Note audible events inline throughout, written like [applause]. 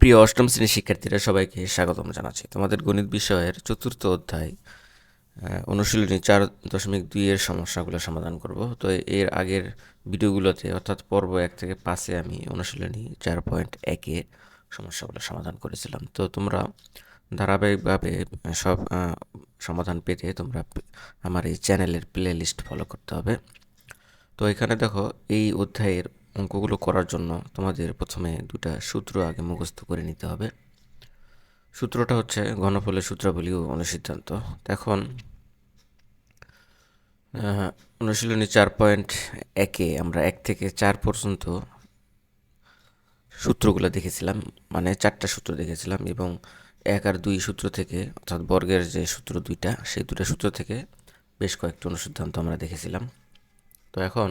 প্রিয় অষ্টম শ্রেণির শিক্ষার্থীরা সবাইকে স্বাগতম জানাচ্ছি। তোমাদের গণিত বিষয়ের চতুর্থ অধ্যায় অনুশীলনী চার দশমিক দুইয়ের সমস্যাগুলো সমাধান করব। তো এর আগের ভিডিওগুলোতে, অর্থাৎ পর্ব এক থেকে পাঁচে আমি অনুশীলনী চার পয়েন্ট একে সমস্যাগুলো সমাধান করেছিলাম। তো তোমরা ধারাবাহিকভাবে সব সমাধান পেতে তোমরা আমার এই চ্যানেলের প্লে লিস্ট ফলো করতে হবে। তো এখানে দেখো, এই অধ্যায়ের অঙ্কগুলো করার জন্য তোমাদের প্রথমে দুটা সূত্র আগে মুখস্থ করে নিতে হবে। সূত্রটা হচ্ছে ঘনফলের সূত্রাবলী ও অনুসিদ্ধান্ত। এখন অনুশীলনী চার পয়েন্ট একে আমরা এক থেকে চার পর্যন্ত সূত্রগুলো দেখেছিলাম মানে চারটা সূত্র দেখেছিলাম এবং এক আর দুই সূত্র থেকে, অর্থাৎ বর্গের যে সূত্র দুইটা, সেই দুটা সূত্র থেকে বেশ কয়েকটি অনুসিদ্ধান্ত আমরা দেখেছিলাম। তো এখন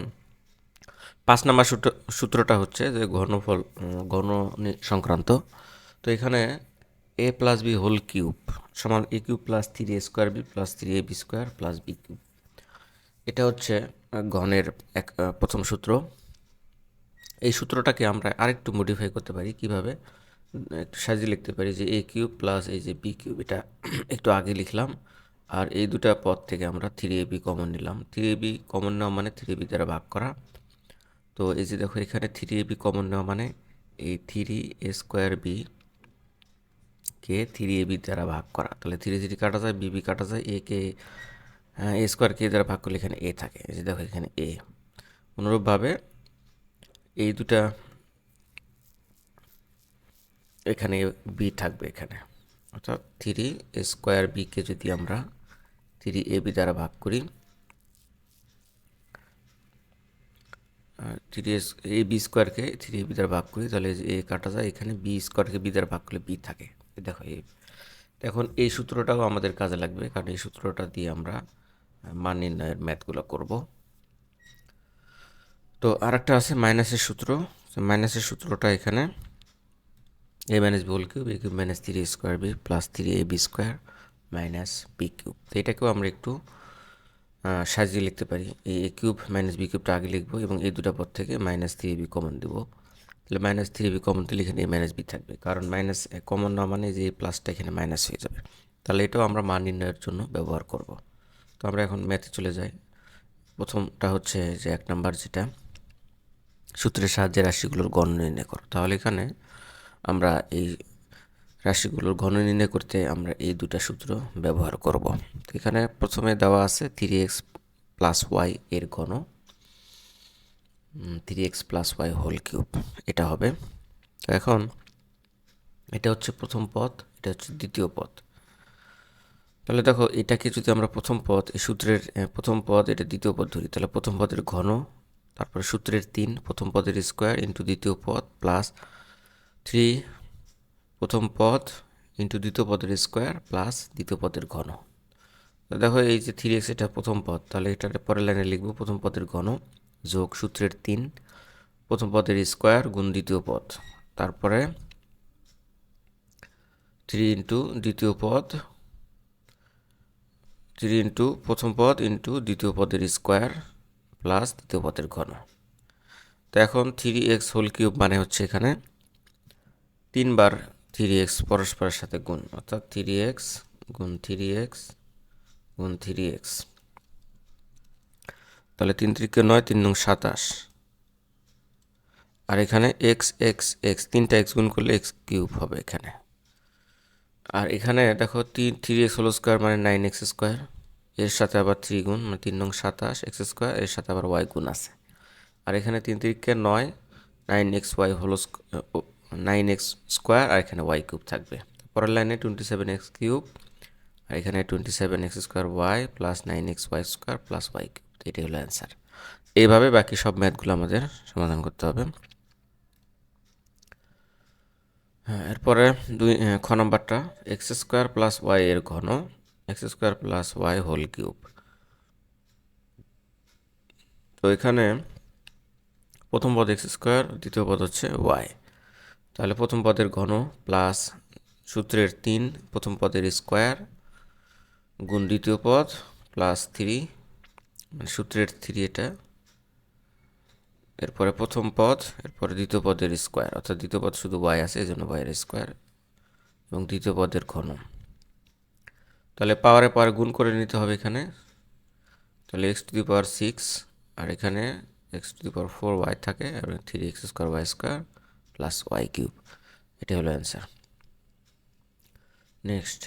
পাঁচ নাম্বার সূত্র সূত্রটা হচ্ছে যে ঘনফল ঘন সংক্রান্ত। তো এখানে A plus B whole cube সমান A cube plus three A square B plus three A B square plus B cube এটা হচ্ছে ঘনের এক প্রথম সূত্র। এই সূত্রটাকে আমরা আরেকটু মডিফাই করতে পারি। কীভাবে? একটু সাজিয়ে লিখতে পারি যে এ কিউব প্লাস এই যে বি কিউব এটা [clears throat] একটু আগে লিখলাম। আর এই দুটা পদ থেকে আমরা থ্রি এ বি কমন নিলাম। থ্রি এ বি কমন নেওয়া মানে থ্রি এ বি দ্বারা ভাগ করা। তো এই যে দেখো, এখানে থ্রি এ বি কমন নেওয়া মানে এই থ্রি এ স্কোয়ার বি কে থ্রি এ বি দ্বারা ভাগ করা। তাহলে থ্রি থ্রি কাটা যায় বি বি কাটা যায় এ কে এ স্কোয়ার কে দ্বারা ভাগ করলে এখানে এ থাকে। এই যে দেখো, এখানে এ অনুরূপভাবে এই দুটা এখানে বি থাকবে এখানে। অর্থাৎ থ্রি স্কোয়ার বিকে যদি আমরা থ্রি এ বি দ্বারা ভাগ করি থ্রি এস এ বি স্কোয়ারকে থ্রি এ বি দ্বারা ভাগ করি, তাহলে এ কাটা যায়, এখানে বি স্কোয়ারকে বি দ্বারা ভাগ করলে বি থাকে। দেখো, এই এখন এই সূত্রটাও আমাদের কাজে লাগবে, কারণ এই সূত্রটা দিয়ে আমরা মান নির্ণয়ের ম্যাথগুলো করব। তো আরেকটা আছে মাইনাসের সূত্র। মাইনাসের সূত্রটা এখানে A minus B whole cube A cube minus three square B plus three A B square minus B cube তো এটাকেও আমরা একটু সাজিয়ে লিখতে পারি। এই এ কিউব মাইনাস বি কিউবটা আগে লিখব এবং এই দুটা পদ থেকে মাইনাস থ্রি বি কমন দেবো। তাহলে মাইনাস থ্রি বি কমন দিলে এখানে মাইনাস বি থাকবে। কারণ মাইনাস কমন না মানে যে প্লাসটা এখানে মাইনাস হয়ে যাবে। তাহলে এটাও আমরা মান নির্ণয়ের জন্য ব্যবহার করব। তো আমরা এখন ম্যাথে চলে যাই। প্রথমটা হচ্ছে যে এক নাম্বার যেটা, সূত্রের সাহায্যে রাশিগুলোর গণ নির্ণয় করো। তাহলে এখানে আমরা এই রাশিগুলোর ঘন নির্ণয় করতে আমরা এই দুটা সূত্র ব্যবহার করব। এখানে প্রথমে দেওয়া আছে থ্রি এক্স প্লাস ওয়াই এর ঘন three X plus Y whole cube এটা হবে। তো এখন এটা হচ্ছে প্রথম পদ এটা হচ্ছে দ্বিতীয় পদ তাহলে দেখো, এটাকে যদি আমরা প্রথম পদ এই সূত্রের প্রথম পদ এটা দ্বিতীয় পদ ধরি, তাহলে প্রথম পদের ঘন, তারপরে সূত্রের তিন, প্রথম পদের স্কোয়ার ইন্টু দ্বিতীয় পদ প্লাস থ্রি প্রথম পদ ইন্টু দ্বিতীয় পদের স্কোয়ার প্লাস দ্বিতীয় পদের ঘন। দেখো এই যে থ্রি এক্স এটা প্রথম পদ, তাহলে এটা পরের লাইনে লিখব প্রথম পদের ঘন যোগ সূত্রের তিন, প্রথম পদের স্কোয়ার গুণ দ্বিতীয় পদ। তারপরে থ্রি ইন্টু দ্বিতীয় পদ থ্রি ইন্টু প্রথম পদ ইন্টু দ্বিতীয় পদের স্কোয়ার প্লাস দ্বিতীয় পদের ঘন। তো এখন থ্রি এক্স হোল কিউব মানে হচ্ছে এখানে তিনবার থ্রি এক্স পরস্পরের সাথে গুণ, অর্থাৎ থ্রি এক্স গুণ থ্রি এক্স গুণ থ্রি এক্স তাহলে তিন তিরিকে নয়, তিন নং সাতাশ। আর এখানে এক্স এক্স এক্স তিনটা এক্স গুণ করলে এক্স কিউব হবে এখানে। আর এখানে দেখো তিন থ্রি এক্স হোল স্কোয়ার মানে নাইন এক্স স্কোয়ার। এর সাথে আবার থ্রি গুণ মানে তিন নং সাতাশ এক্স স্কোয়ার, এর সাথে আবার ওয়াই গুণ আছে। আর এখানে তিন তিরিকে নয় নাইন এক্স ওয়াই হল নাইন এক্স স্কোয়ার আর এখানে ওয়াই কিউব থাকবে। পরের লাইনে টোয়েন্টি সেভেন এক্স কিউব আর এখানে twenty seven X square Y plus nine X Y square plus Y cube এটাই হলো অ্যান্সার এইভাবে বাকি সব ম্যাথগুলো আমাদের সমাধান করতে হবে। হ্যাঁ এরপরে দুই খ নম্বরটা এক্স স্কোয়ার প্লাস ওয়াই এর ঘন X square plus Y whole cube তো এখানে প্রথম পদ এক্স স্কোয়ার দ্বিতীয় পদ হচ্ছে ওয়াই তাহলে প্রথম পদের ঘন প্লাস সূত্রের তিন, প্রথম পদের স্কোয়ার গুণ দ্বিতীয় পদ প্লাস থ্রি মানে সূত্রের থ্রি এটা। এরপরে প্রথম পদ, এরপরে দ্বিতীয় পদের স্কোয়ার, অর্থাৎ দ্বিতীয় পদ শুধু ওয়াই আছে এই জন্য ওয়াইয়ের স্কোয়ার, এবং দ্বিতীয় পদের ঘন। তাহলে পাওয়ারে পাওয়ার গুণ করে নিতে হবে এখানে। তাহলে X to the power six আর এখানে X to the power four Y থাকে এবং three X square Y square plus Y cube এটা হলো অ্যান্সার নেক্সট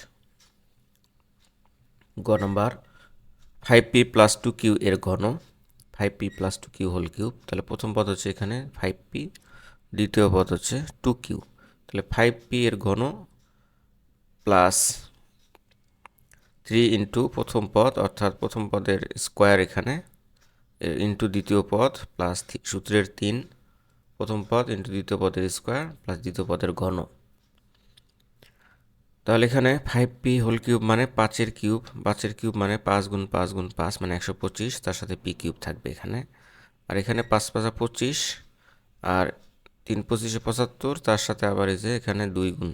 গ number five P plus two Q এর ঘন five P plus two Q whole cube তাহলে প্রথম পদ হচ্ছে এখানে ফাইভ পি দ্বিতীয় পদ হচ্ছে টু কিউ তাহলে ফাইভ পি এর ঘন প্লাস থ্রি ইন্টু প্রথম পদ, অর্থাৎ প্রথম পদের স্কোয়ার এখানে ইন্টু দ্বিতীয় পদ প্লাস সূত্রের তিন প্রথম পদ ইন্টু দ্বিতীয় পদের স্কোয়ার প্লাস দ্বিতীয় পদের ঘন। তাহলে এখানে ফাইভ পি হোল কিউব মানে পাঁচের কিউব পাঁচের কিউব মানে পাঁচ গুণ পাঁচ গুণ পাঁচ মানে একশো পঁচিশ, তার সাথে পি কিউব থাকবে এখানে। আর এখানে পাঁচ পাঁচা পঁচিশ, আর তিন পঁচিশে পঁচাত্তর, তার সাথে আবার এই যে এখানে দুই গুণ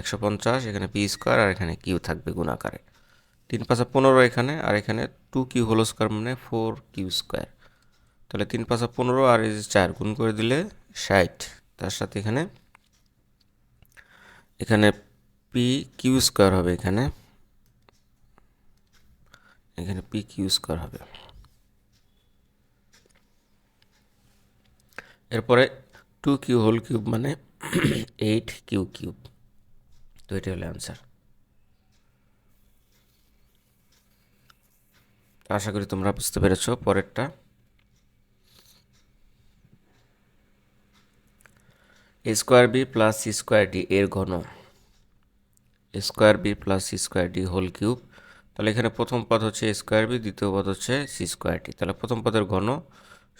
একশো পঞ্চাশ, এখানে পি স্কোয়ার আর এখানে কিউ থাকবে গুণ আকারে তিন পাঁচা পনেরো এখানে, আর এখানে টু কিউ হোল স্কোয়ার মানে ফোর কিউ স্কোয়ার তাহলে তিন পাঁচা পনেরো আর এই চার গুণ করে দিলে ষাট। তার সাথে এখানে এখানে পি কিউ স্কোয়ার হবে এখানে। এখানে পি কিউ স্কোয়ার হবে। এরপরে টু কিউ হোল কিউব মানে এইট কিউ কিউব তো এটি হলো অ্যান্সার আশা করি তোমরা বুঝতে পেরেছ পরেরটা। Square B plus C square D এর ঘন। Square B plus C square D whole cube. তাহলে এখানে প্রথম পদ হচ্ছে স্কোয়ার বি, দ্বিতীয় পদ হচ্ছে সি স্কোয়ার ডি। তাহলে প্রথম পদের ঘন,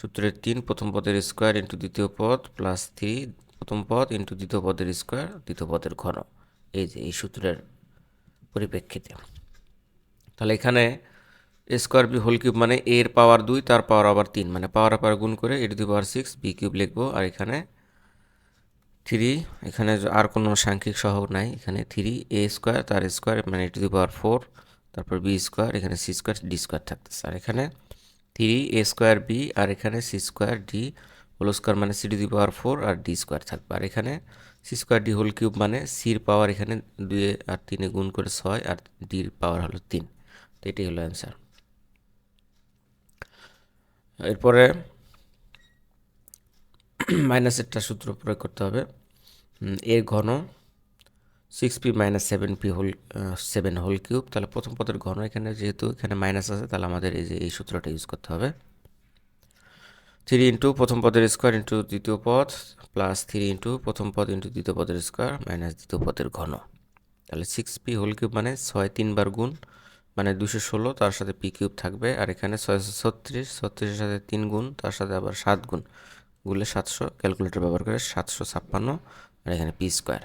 সূত্রের তিন, প্রথম পদের স্কোয়ার ইন্টু দ্বিতীয় পদ প্লাস থ্রি, প্রথম পদ ইন্টু দ্বিতীয় পদের স্কোয়ার, দ্বিতীয় পদের ঘন। এই যে, এই সূত্রের পরিপ্রেক্ষিতে। তাহলে এখানে স্কোয়ার বি হোল কিউব মানে এর পাওয়ার দুই, তার পাওয়ার আবার তিন। মানে পাওয়ার পাওয়ার গুণ করে a to the power six b cube লিখব, আর এখানে থ্রি, এখানে আর কোনো সাংখ্যিক সহগ নাই। এখানে থ্রি, এ স্কোয়ার, তার স্কোয়ার মানে টু দি পাওয়ার ফোর, তারপর বি স্কোয়ার, এখানে সি স্কোয়ার, ডি স্কোয়ার থাকতেছে। আর এখানে থ্রি, এ স্কোয়ার, বি, আর এখানে c square, d whole square মানে c to the power four R D square থাকবে। আর এখানে c square, d whole cube মানে সির পাওয়ার এখানে দুয়ে আর তিনে গুণ করে ছয় আর ডির পাওয়ার হলো তিন। তো এটাই হলো অ্যান্সার। এরপরে [clears throat] মাইনাসেরটা সূত্র প্রয়োগ করতে হবে। এর ঘন six p minus seven p whole seven whole cube তাহলে প্রথম পদের ঘন এখানে যেহেতু এখানে মাইনাস আছে, তাহলে আমাদের এই যে এই সূত্রটা ইউজ করতে হবে। থ্রি ইন্টু প্রথম পদের স্কোয়ার ইন্টু দ্বিতীয় পদ প্লাস থ্রি ইন্টু প্রথম পদ ইন্টু দ্বিতীয় পদের স্কোয়ার মাইনাস দ্বিতীয় পদের ঘন। তাহলে সিক্স পি হোল কিউব মানে ছয় তিনবার গুণ মানে দুশো ষোলো, তার সাথে পি কিউব থাকবে। আর এখানে ছয়শো ছত্রিশ, ছত্রিশের সাথে তিন গুণ, তার সাথে আবার সাত গুণ। গুলে সাতশো ক্যালকুলেটর ব্যবহার করে সাতশো ছাপ্পান্ন আর এখানে পি স্কোয়ার।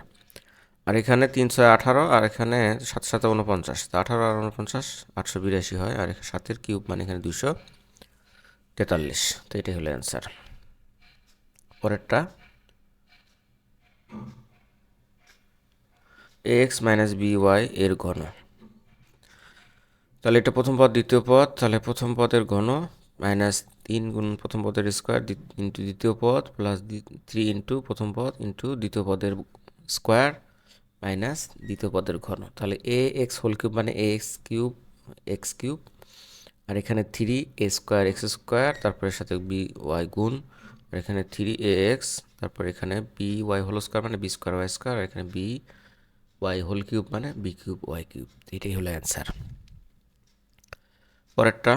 আর এখানে তিনশো আঠারো, আর এখানে সাত সাথে উনপঞ্চাশ আঠারো আর উনপঞ্চাশ আটশো বিরাশি হয়, আর সাতের কিউব মানে এখানে দুশো তেতাল্লিশ। তো এটাই হলো অ্যান্সার। পরেরটা। A x minus b y এর ঘন। তাহলে এটা প্রথম পদ, দ্বিতীয় পদ। তাহলে প্রথম পদের ঘন মাইনাস তিন গুণ প্রথম পদের স্কোয়ার ইন্টু দ্বিতীয় পদ প্লাস থ্রি ইন্টু প্রথম পদ ইন্টু দ্বিতীয় পদের স্কোয়ার মাইনাস দ্বিতীয় পদের ঘন। তাহলে এ এক্স হোল কিউব মানে a x cube x cube আর এখানে three a square x square তারপরে সাথে বি ওয়াই গুণ, আর এখানে থ্রি এ এক্স তারপর এখানে বি ওয়াই হোল স্কোয়ার মানে বি স্কোয়ার ওয়াই স্কোয়ার আর এখানে বি ওয়াই হোল কিউব মানে বি কিউব ওয়াই কিউব এটাই হলো অ্যান্সার পরেরটা।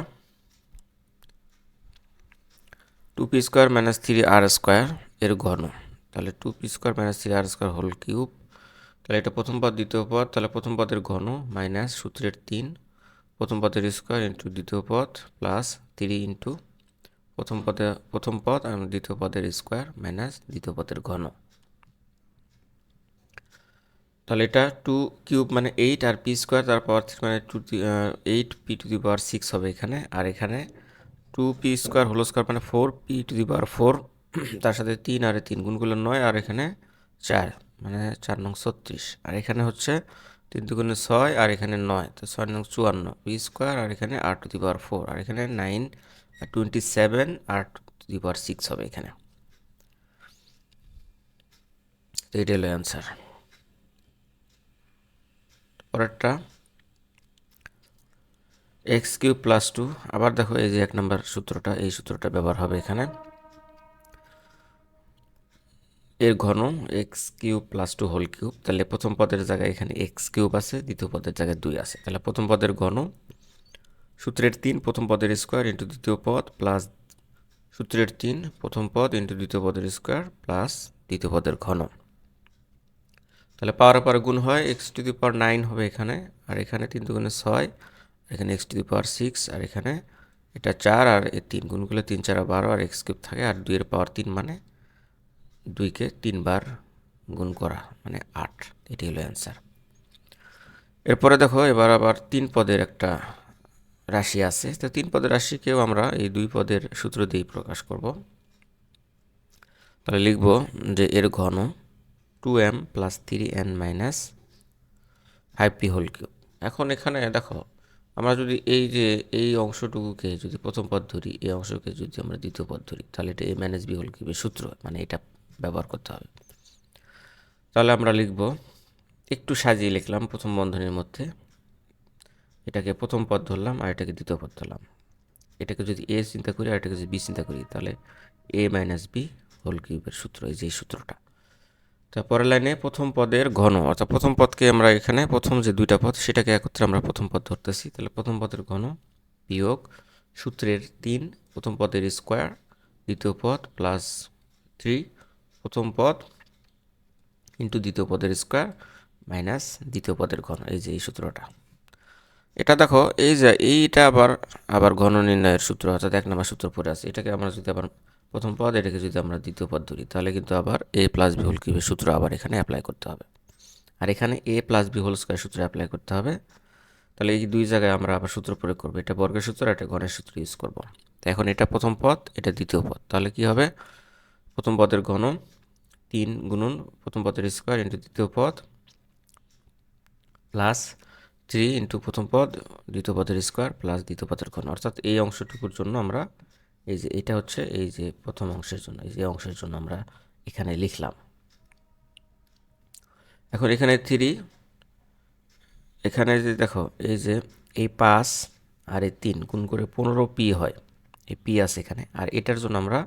Two p square minus three r square এর ঘন। তাহলে two p square minus three r square whole cube তাহলে এটা প্রথম পদ, দ্বিতীয় পদ, তাহলে প্রথম পদের ঘন মাইনাস সূত্রের তিন। প্রথম পদের স্কোয়ার ইন্টু দ্বিতীয় পদ প্লাস থ্রি ইন্টু প্রথম পদে, প্রথম পদ আর দ্বিতীয় পদের স্কোয়ার মাইনাস দ্বিতীয় পদের ঘন। তাহলে এটা টু কিউব মানে এইট আর পি স্কোয়ার তার পাওয়ার থ্রি মানে two eight p to the power six হবে এখানে। আর এখানে two p square whole square মানে four p to the power four তার সাথে তিন আর তিন, গুণগুলো নয়, আর এখানে চার মানে চার নং ছত্রিশ। আর এখানে হচ্ছে তিন দুগুণে ছয়, আর এখানে নয়, তো ছয় নং চুয়ান্ন পি স্কোয়ার আর এখানে আর টু দি পাওয়ার ফোর আর এখানে নাইন আর টোয়েন্টি সেভেন আর টু দি পাওয়ার সিক্স হবে এখানে। তো এটা হলো অ্যান্সার পরেরটা এক্স কিউব প্লাস টু। আবার দেখো এই যে এক নম্বর সূত্রটা, এই সূত্রটা ব্যবহার হবে এখানে। এর ঘন x cube plus two whole cube. তাহলে প্রথম পদের জায়গায় এখানে এক্স কিউব আছে, দ্বিতীয় পদের জায়গায় দুই আছে। তাহলে প্রথম পদের ঘন, সূত্রের তিন প্রথম পদের স্কোয়ার ইন্টু দ্বিতীয় পদ প্লাস সূত্রের তিন প্রথম পদ ইন্টু দ্বিতীয় পদের স্কোয়ার প্লাস দ্বিতীয় পদের ঘন। তাহলে পাওয়ার পাওয়ার গুণ হয়, x to the power nine হবে এখানে, আর এখানে তিন দুগুণে ছয় এখানে x to the power six আর এখানে এটা চার, আর এই তিন। গুণ করলে তিন, চার বারো, আর এক্স কিউব থাকে, আর দুইয়ের পাওয়ার তিন মানে দুইকে তিনবার গুণ করা মানে আট। এটি হলো অ্যান্সার এরপরে দেখো, এবার আবার তিন পদের একটা রাশি আছে। তো তিন পদের রাশিকেও আমরা এই দুই পদের সূত্র দিয়েই প্রকাশ করব। তাহলে লিখব যে এর ঘন two m plus three n minus five p whole cube এখন এখানে দেখো আমরা যদি এই যে, এই অংশটুকুকে যদি প্রথম পদ ধরি, এই অংশকে যদি আমরা দ্বিতীয় পদ ধরি, তাহলে এটা এ মাইনাস বি হোল কিউবের সূত্র মানে এটা ব্যবহার করতে হবে। তাহলে আমরা লিখব, একটু সাজিয়ে লিখলাম প্রথম বন্ধনীর মধ্যে। এটাকে প্রথম পদ ধরলাম আর এটাকে দ্বিতীয় পদ ধরলাম। এটাকে যদি এ চিন্তা করি আর এটাকে যদি বি চিন্তা করি, তাহলে এ মাইনাস বি হোল কিউবের সূত্র, এই যে এই সূত্রটা। তারপরের লাইনে প্রথম পদের ঘন, অর্থাৎ প্রথম পদকে আমরা এখানে প্রথম যে দুইটা পদ, সেটাকে একত্রে আমরা প্রথম পদ ধরতেছি। তাহলে প্রথম পদের ঘন বিয়োগ সূত্রের তিন, প্রথম পদের স্কোয়ার, দ্বিতীয় পদ প্লাস থ্রি, প্রথম পদ ইন্টু দ্বিতীয় পদের স্কোয়ার মাইনাস দ্বিতীয় পদের ঘন, এই যে এই সূত্রটা। এটা দেখো, এই যে এইটা আবার আবার ঘন নির্ণয়ের সূত্র, অর্থাৎ এক নম্বর সূত্র পড়ে আছে। এটাকে আমরা যদি আবার প্রথম পদ, এটাকে যদি আমরা দ্বিতীয় পদ ধরি, তাহলে কিন্তু আবার এ প্লাস বি হোল কিউবের সূত্র আবার এখানে অ্যাপ্লাই করতে হবে। আর এখানে a plus b whole square সূত্র অ্যাপ্লাই করতে হবে। তাহলে এই দুই জায়গায় আমরা আবার সূত্র প্রয়োগ করব। এটা বর্গের সূত্র এটা ঘনের সূত্র ইউজ করব। তো এখন এটা প্রথম পদ, এটা দ্বিতীয় পদ। তাহলে কি হবে? প্রথম পদের ঘন তিন গুণন প্রথম পদের স্কোয়ার ইন্টু দ্বিতীয় পদ প্লাস থ্রি ইন্টু প্রথম পদ, দ্বিতীয় পদের স্কোয়ার প্লাস দ্বিতীয় পদের ঘন। অর্থাৎ এই অংশটুকুর জন্য আমরা এই যে, এটা হচ্ছে এই যে প্রথম অংশের জন্য, এই যে অংশের জন্য আমরা এখানে লিখলাম। এখন এখানে থ্রি, এখানে যে দেখো, এই যে এই পাঁচ আর এই তিন গুণ করে পনেরো পি হয়, এই পি আছে এখানে। আর এটার জন্য আমরা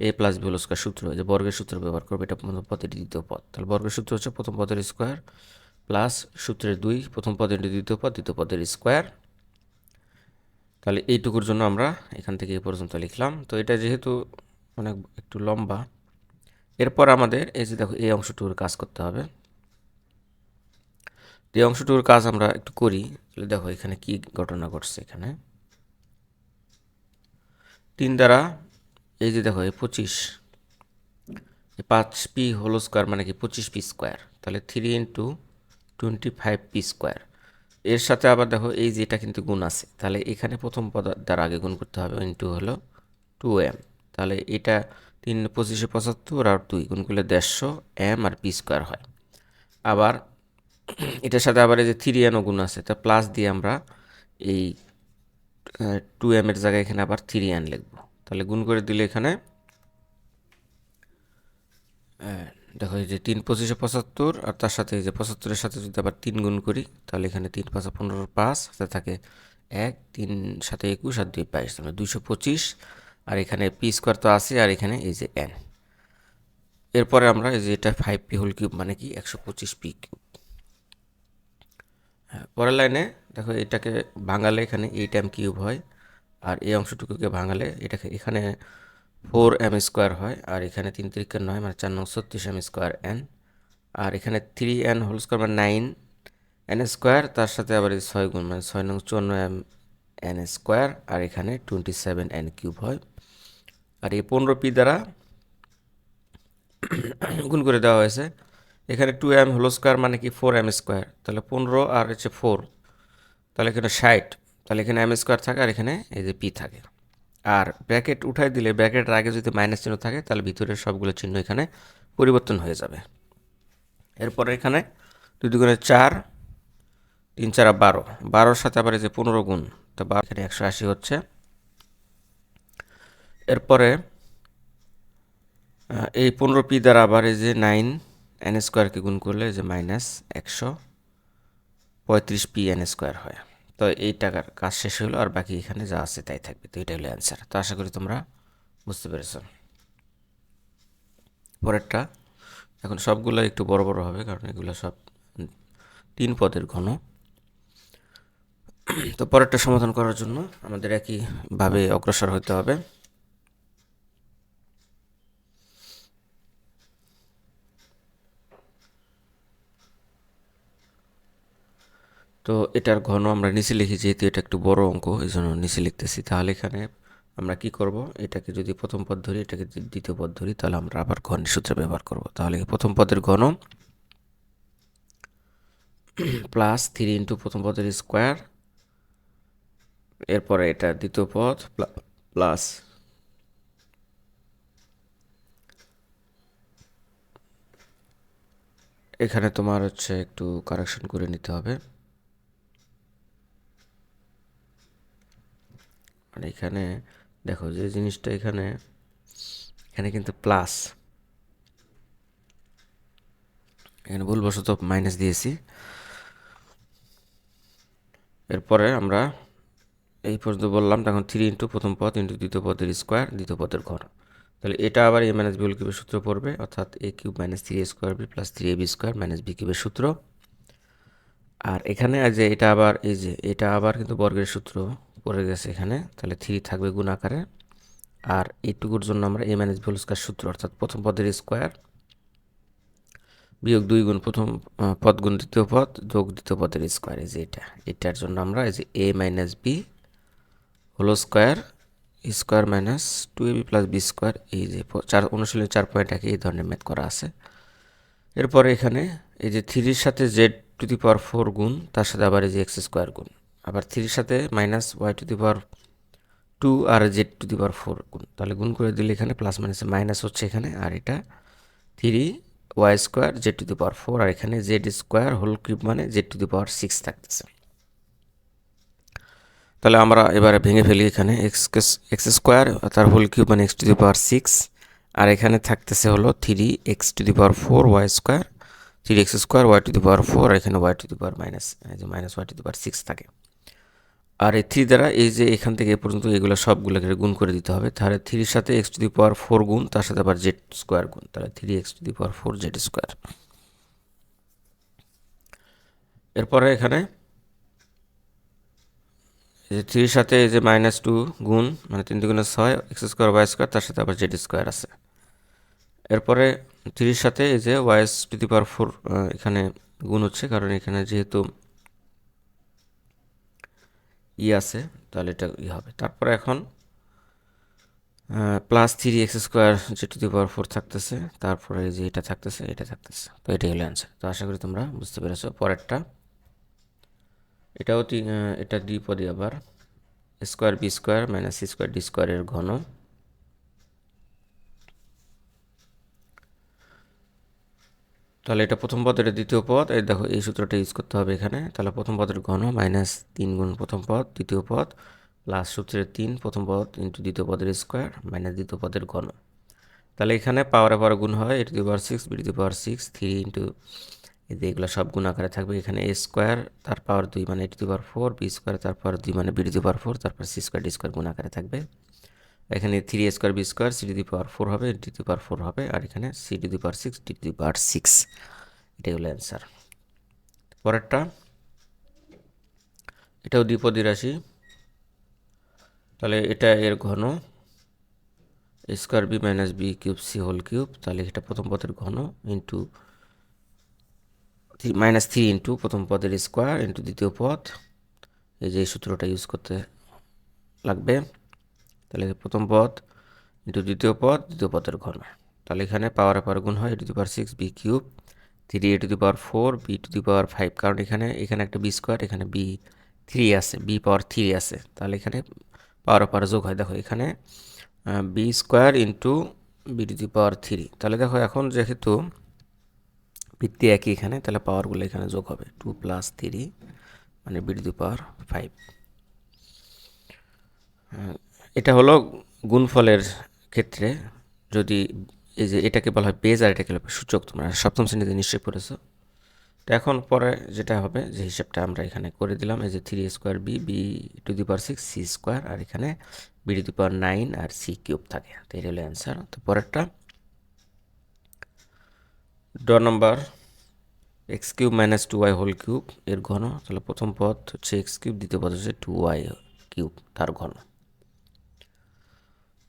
এ প্লাস বি স্কোয়ার সূত্র যে বর্গের সূত্র ব্যবহার করব, এটা প্রথম পদের দ্বিতীয় পদ। তাহলে বর্গের সূত্র হচ্ছে প্রথম পদের স্কোয়ার প্লাস সূত্রের দুই, প্রথম পদের দ্বিতীয় পদ, দ্বিতীয় পদের স্কোয়ার তাহলে এইটুকুর জন্য আমরা এখান থেকে এই পর্যন্ত লিখলাম। তো এটা যেহেতু অনেক একটু লম্বা, এরপর আমাদের এই যে দেখো, এই অংশটুকুর কাজ করতে হবে। এই অংশটুকুর কাজ আমরা একটু করি, তাহলে দেখো এখানে কি ঘটনা ঘটছে এখানে। তিন দ্বারা, এই যে দেখো, এই পঁচিশ পাঁচ পি হোল স্কোয়ার মানে কি, পঁচিশ পি স্কোয়ার, তাহলে three into twenty five p square. এর সাথে আবার দেখো, এই যে এটা কিন্তু গুণ আছে। তাহলে এখানে প্রথম পদ দ্বারা আগে গুণ করতে হবে ইন্টু হলো টু এম তাহলে এটা তিন পঁচিশে পঁচাত্তর আর দুই, গুণ করলে দেড়শো এম আর পি স্কোয়ার হয়। আবার এটার সাথে আবার এই যে থ্রি এনও গুণ আছে, তা প্লাস দিয়ে আমরা এই টু এম এর জায়গায় এখানে আবার থ্রি এন লিখব। তাহলে গুণ করে দিলে এখানে দেখো এই যে তিন পঁচিশে পঁচাত্তর আর তার সাথে এই যে পঁচাত্তরের সাথে যদি আবার তিন গুণ করি, তাহলে এখানে তিন পাঁচ পনেরো পাঁচ সাথে থাকে এক, তিন সাথে একুশ আর দুই বাইশ, তাহলে দুইশো পঁচিশ। আর এখানে পি স্কোয়ার তো আছে, আর এখানে এই যে এন। এরপরে আমরা এই যে এটা ফাইভ পি হোল কিউব মানে কি? একশো পঁচিশ পি কিউব। হ্যাঁ পরের লাইনে দেখো এটাকে ভাঙালে এখানে এইট এম কিউব হয়, আর এই অংশটুকুকে ভাঙালে এটাকে এখানে ফোর এম স্কোয়ার হয়, আর এখানে তিন তিরিকা নয় মানে চার নং ছত্রিশ এম স্কোয়ার এন। আর এখানে থ্রি এন হোল স্কোয়ার মানে নাইন এন স্কোয়ার, তার সাথে আবার ছয় গুণ মানে ছয় নং চুয়ান্ন এম এন স্কোয়ার, আর এখানে টোয়েন্টি সেভেন এন কিউব হয়। আর এই পনেরো পি দ্বারা গুণ করে দেওয়া হয়েছে। এখানে টু এম হোল স্কোয়ার মানে কি? Four m square. তাহলে পনেরো আর হচ্ছে ফোর, তাহলে এখানে ষাট, তাহলে এখানে এম স্কোয়ার থাকে, আর এখানে এই যে পি থাকে। আর ব্র্যাকেট উঠাই দিলে, ব্র্যাকেটের আগে যদি মাইনাস চিহ্ন থাকে, তাহলে ভিতরের সবগুলো চিহ্ন এখানে পরিবর্তন হয়ে যাবে। এরপরে এখানে দুই দুগুণে চার, তিন চার বারো। বারোর সাথে আবার যে পনেরো গুণ, তো বারো এখানে একশো আশি হচ্ছে। এরপরে এই পনেরো পি দ্বারা আবার এই যে নাইন এন স্কোয়ারকে গুণ করলে যে মাইনাস একশো পঁয়ত্রিশ পি এন স্কোয়ার হয়। তো এই টাকার কাজ শেষ হলো আর বাকি এখানে যা আছে তাই থাকবে। তো এটাই হলো অ্যান্সার তো আশা করি তোমরা বুঝতে পেরেছ। পরেরটা, এখন সবগুলো একটু বড় বড় হবে কারণ এগুলো সব তিন পদের ঘন। তো পরেরটা সমাধান করার জন্য আমাদের একইভাবে অগ্রসর হতে হবে। তো এটার ঘন আমরা নিচে লিখি, যেহেতু এটা একটু বড় অঙ্ক এই জন্য নিচে লিখতেছি। তাহলে এখানে আমরা কি করব? এটাকে যদি প্রথম পদ ধরি, এটাকে দ্বিতীয় পদ ধরি, তাহলে আমরা আবার ঘনের সূত্র ব্যবহার করব। তাহলে প্রথম পদের ঘন প্লাস থ্রি ইন্টু প্রথম পদের স্কোয়ার এরপরে এটা দ্বিতীয় পদ প্লাস এখানে তোমার হচ্ছে একটু কারেকশন করে নিতে হবে। মানে এখানে দেখো যে জিনিসটা এখানে এখানে কিন্তু প্লাস এখানে ভুলবশত মাইনাস দিয়েছি। এরপরে আমরা এই পর্যন্ত বললাম তখন থ্রি ইন্টু প্রথম পদ ইন্টু দ্বিতীয় পদের স্কোয়ার দ্বিতীয় পদের ঘর। তাহলে এটা আবার এ মাইনাস বি হোল কিউবের সূত্র পড়বে, অর্থাৎ a cube minus three a square b plus three a b square minus b cube সূত্র। আর এখানে যে এটা আবার, এই যে এটা আবার কিন্তু বর্গের সূত্র। পড়ে গেছে এখানে, তাহলে থ্রি থাকবে গুণ আকারে। আর এইটুকুর জন্য আমরা a minus b whole square সূত্র, অর্থাৎ প্রথম পদের স্কোয়ার বিয়োগ দুই গুণ প্রথম পদ গুণ দ্বিতীয় পদ যোগ দ্বিতীয় পদের স্কোয়ার এই যে এটা। এটার জন্য আমরা এই যে a minus b whole square square minus two a b plus b square এই যে চার অনুশীলনী চার পয়েন্ট একে এই ধরনের ম্যাথ করা আছে। এরপরে এখানে এই যে থ্রির সাথে z to the power four গুণ, তার সাথে আবার এই যে এক্স স্কোয়ার গুণ। আবার থ্রির সাথে minus y to the power two R z to the power four গুণ। তাহলে গুণ করে দিলে এখানে প্লাস মাইনাসে মাইনাস হচ্ছে এখানে, আর এটা three y square z to the power four আর এখানে জেড স্কোয়ার হোল কিউব মানে z to the power six থাকতেছে। তাহলে আমরা এবারে ভেঙে ফেলি এখানে এক্স এক্স স্কোয়ার তার হোল কিউব মানে x to the power six আর এখানে থাকতেছে হলো three x to the power four y square three x square y to the power four আর এখানে y to the power minus minus y to the power six থাকে। আর এই three দ্বারা এই যে এখান থেকে পর্যন্ত এগুলো সবগুলোকে গুণ করে দিতে হবে। তাহলে থ্রির সাথে x to the power four গুণ, তার সাথে আবার জেড স্কোয়ার গুণ। তাহলে three x to the power four z square এরপরে এখানে যে থ্রির সাথে এই যে মাইনাস টু গুণ মানে তিন দুগুণে ছয় এক্স স্কোয়ার ওয়াই স্কোয়ার তার সাথে আবার জেড স্কোয়ার আছে। এরপরে থ্রির সাথে এই যে y to the power four এখানে গুণ হচ্ছে, কারণ এখানে যেহেতু ই আছে, তাহলে এটা ই হবে। তারপর এখন প্লাস থ্রি এক্স স্কোয়ার যে টু দি পাওয়ার ফোর থাকতেছে, তারপরে যে এটা থাকতেছে এটা থাকতেছে। তো এটাই হলো অ্যান্সার তো আশা করি তোমরা বুঝতে পেরেছ। পরেরটা, এটাও এটা দ্বিপদী আবার square b square minus c square d স্কোয়ারের ঘন তাহলে এটা প্রথম পদ এটা দ্বিতীয় পদ। এই দেখো, এই সূত্রটা ইউজ করতে হবে এখানে। তাহলে প্রথম পদের ঘন মাইনাস তিন গুণ প্রথম পদ, দ্বিতীয় পদ। প্লাস সূত্রের তিন, প্রথম পদ ইন্টু দ্বিতীয় পদের স্কোয়ার মাইনাস দ্বিতীয় পদের ঘন। তাহলে এখানে পাওয়ারে পাওয়ার গুণ হয় এটি to power six b to power six three into যে এগুলো সব গুণ আকারে থাকবে। এখানে এ স্কোয়ার তার পাওয়ার দুই মানে এটি to power four b square তার পাওয়ার দুই মানে বি টু পাওয়ার ফোর তারপর সি স্কোয়ার ডি স্কোয়ার গুণ আকারে থাকবে। এখানে three square b square c to power four হবে ডি টু পাওয়ার ফোর হবে, আর এখানে c to power six d to power six এটাই হলো অ্যান্সার পরেরটা, এটাও দ্বিপদী রাশি। তাহলে এটা এর ঘন square b minus b cube c whole cube তাহলে এটা প্রথম পদের ঘন ইন্টু মাইনাস থ্রি ইন্টু প্রথম পদের স্কোয়ার ইন্টু দ্বিতীয় পদ। এই যে সূত্রটা ইউজ করতে লাগবে। তাহলে প্রথম পদ ইন্টু দ্বিতীয় পদ, দ্বিতীয় পদের ঘন। তাহলে এখানে পাওয়ার পাওয়ার গুণ হয় a to the power six b cube three a to the power four b to the power five কারণ এখানে এখানে একটা বি স্কোয়ার এখানে বি থ্রি আছে বি পাওয়ার থ্রি আছে। তাহলে এখানে পাওয়ার পাওয়ার যোগ হয়। দেখো, এখানে b square into b to the power three তাহলে দেখো, এখন যেহেতু ভিত্তি একই এখানে, তাহলে পাওয়ারগুলো এখানে যোগ হবে। টু প্লাস থ্রি মানে b to the power five এটা হলো গুণফলের ক্ষেত্রে যদি এই যে এটাকে বলা হয় বেজ আর এটাকে সূচক, তোমরা সপ্তম শ্রেণীতে নিশ্চয়ই পড়েছো। তো এখন পরে যেটা হবে, যে হিসাবটা আমরা এখানে করে দিলাম, এই যে three square b b to the power six c square আর এখানে b to the power nine R C cube থাকে। তো এটা হলো অ্যান্সার তো পরেরটা ড নম্বর x cube minus two y whole cube এর ঘন। তাহলে প্রথম পদ হচ্ছে এক্স কিউব দ্বিতীয় পদ হচ্ছে টু ওয়াই কিউব তার ঘন।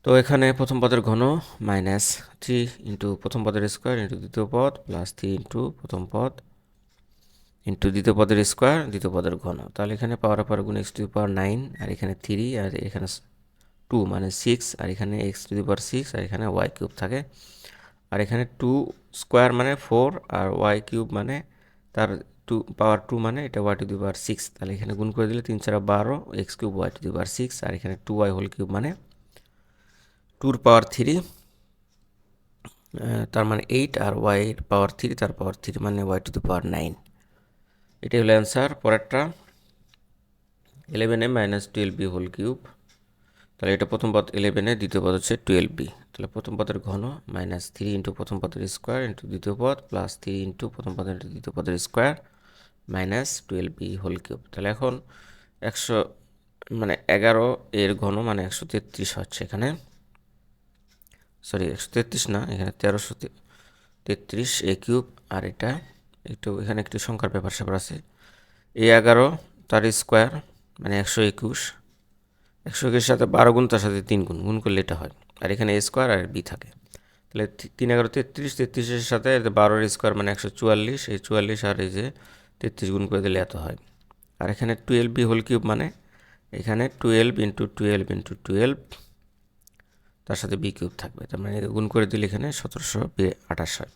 তো এখানে প্রথম পদের ঘন মাইনাস থ্রি ইন্টু প্রথম পদের স্কোয়ার ইন্টু দ্বিতীয় পদ প্লাস থ্রি ইন্টু প্রথম পদ ইন্টু দ্বিতীয় পদের স্কোয়ার দ্বিতীয় পদের ঘন। তাহলে এখানে পাওয়ার পাওয়ার গুণ x to the power nine আর এখানে থ্রি আর এখানে টু মানে সিক্স আর এখানে x to the power six আর এখানে ওয়াই কিউব থাকে। আর এখানে টু স্কোয়ার মানে ফোর আর ওয়াই কিউব মানে তার টু পাওয়ার টু মানে এটা y to the power six তাহলে এখানে গুণ করে দিলে তিন চার বারো x cube y to the power six আর এখানে টু ওয়াই হোল কিউব মানে টুর পাওয়ার থ্রি তার মানে এইট আর ওয়াইয়ের পাওয়ার থ্রি, তার পাওয়ার থ্রি মানে y to the power nine. এটাই হলো অ্যান্সার, পরেরটা। Eleven minus twelve b whole cube তাহলে এটা প্রথম পদ ইলেভেনে দ্বিতীয় পদ হচ্ছে টুয়েলভ বি তাহলে প্রথম পদের ঘন মাইনাস থ্রি ইন্টু প্রথম পদের স্কোয়ার ইন্টু দ্বিতীয় পদ প্লাস থ্রি ইন্টু প্রথম পদের ইন্টু দ্বিতীয় পদের square minus twelve b whole cube তাহলে এখন একশো মানে এগারো এর ঘন মানে একশো তেত্রিশ হচ্ছে এখানে। সরি, একশো তেত্রিশ না, এখানে তেরোশো তেত্রিশ, এ কিউব, আর এটা একটু, এখানে একটু সংখ্যার ব্যাপার স্যাপার আছে। এ এগারো, তার স্কোয়ার মানে একশো একুশ। একশো একুশের সাথে বারো গুণ, তার সাথে তিন গুণ গুণ করলে এটা হয়। আর এখানে এ স্কোয়ার আর বি থাকে। তাহলে তিন এগারো, তেত্রিশ, তেত্রিশের সাথে বারোর স্কোয়ার মানে একশো চুয়াল্লিশ, এই চুয়াল্লিশ আর এই যে তেত্রিশ গুণ করে দিলে এত হয়। আর এখানে টুয়েলভ বি হোল কিউব মানে এখানে twelve into twelve into twelve তার সাথে বি কিউব থাকবে। তার মানে গুণ করে দিলে এখানে সতেরোশো আঠাশ হয়।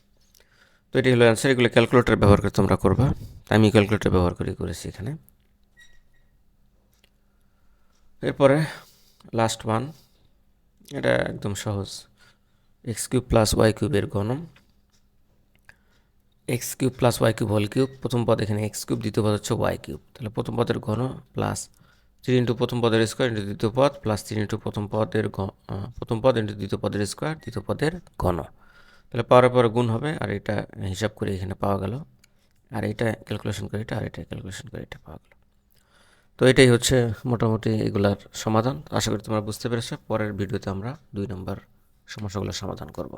তো এটি হলো অ্যান্সার এগুলো ক্যালকুলেটার ব্যবহার করে তোমরা করবা। তাই আমি ক্যালকুলেটার ব্যবহার করে করেছি এখানে। এরপরে লাস্ট ওয়ান এটা একদম সহজ। এক্স কিউব প্লাস ওয়াই কিউবের গণম x cube plus y cube whole cube প্রথম পদ এখানে এক্স কিউব দ্বিতীয় পদ হচ্ছে ওয়াই কিউব তাহলে প্রথম পদের ঘন প্লাস থ্রি ইন্টু প্রথম পদের স্কোয়ার ইন্টু দ্বিতীয় পদ প্লাস থ্রি ইন্টু প্রথম পদের প্রথম পদ ইন্টু দ্বিতীয় পদের স্কোয়ার, দ্বিতীয় পদের ঘন। তাহলে পাওয়ার পরে গুণ হবে, আর এটা হিসাব করে এখানে পাওয়া গেল। আর এটা ক্যালকুলেশন করে এটা, আর এটা ক্যালকুলেশন করে এটা পাওয়া গেল। তো এটাই হচ্ছে মোটামুটি এগুলার সমাধান। আশা করি তোমরা বুঝতে পেরেছ। পরের ভিডিওতে আমরা দুই নম্বর সমস্যাগুলোর সমাধান করব।